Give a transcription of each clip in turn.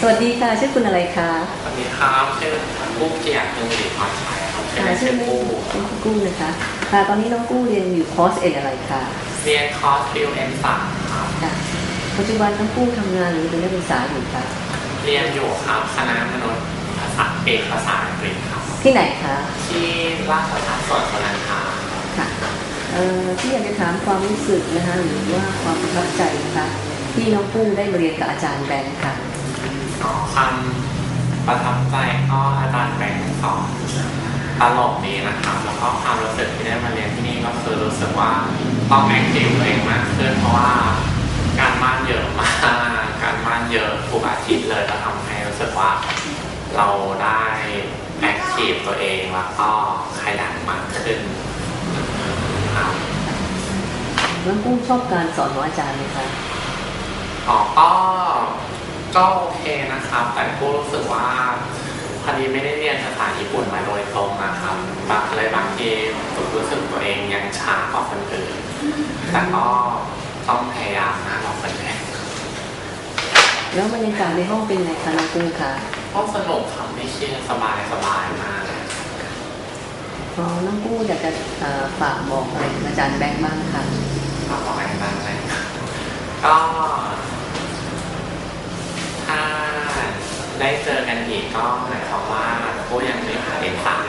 สวัสดีค่ะ ชื่อคุณอะไรคะสวัสดีครับชื่อกุ้งเกียรติเมืองสิริพรชัยครับชื่อค่ะเล่นชื่ชื่ออเล่นกุ้งเป็นคุณกู้นะคะค่ะตอนนี้น้องกู้เรียนอยู่คอร์สเอ็นอะไรคะเรียนคอร์สฟิวเอ็นสามครับค่ะปัจจุบันน้องกู้ทำงานหรือเป็นนักศึกษาอยู่คะเรียนอยู่ครับคณะมนุษย์ภาษาเอกภาษาอังกฤษครับที่ไหนคะที่ราชภัฏสวนสุนันทาค่ะเอ่อที่อยากจะถามความรู้สึกนะคะหรือว่าความประทับใจนะคะที่น้องกู้ได้มาเรียนกับอาจารย์แบงค์ค่ะอ๋อ ความประทับใจก็อาจารย์แบงค์สอนตลกดีนะครับแล้วก็ความรู้สึกที่ได้มาเรียนที่นี่ก็คือรู้สึกว่าต้องแอคทีฟตัวเองมากขึ้นเพราะว่าการบ้านเยอะมากการบ้านเยอะทุกอาทิตย์เลยก็ทำให้รู้สึกว่าเราได้แอคทีฟตัวเองแล้วก็ขยันมากขึ้นครับน้องกู้ชอบการสอนของอาจารย์ไหมคะอ๋อก็ ก็โอเคนะครับ แต่ก็รู้สึกว่าพอดีไม่ได้เรียนภาษาญี่ปุ่นมาโดยตรงนะครับบางเลยบางทีรู้สึกตัวเองยังช้ากว่าคนอื่นแต่ก็ต้องพยายามมากกว่าคนอื่นแล้วบรรยากาศในห้องเป็นไงคะน้องกู้คะก็สนุกครับไม่เครียดสบายสบายมากเลยอ๋อน้องกู้อยากจะเอ่อฝากบอกอะไรกับอาจารย์แบงค์บ้างคะทำอะไรบ้างไหมก็ถ้า ได้เจอกันอีกก็หมายความว่าผู้ยังไม่ผ่านเอกสาร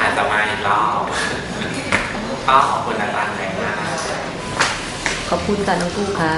อาจจะมาอีกรอบก็ขอบคุณอาจารย์แรงค์มากขอบคุณค่ะน้องกู้ค่ะ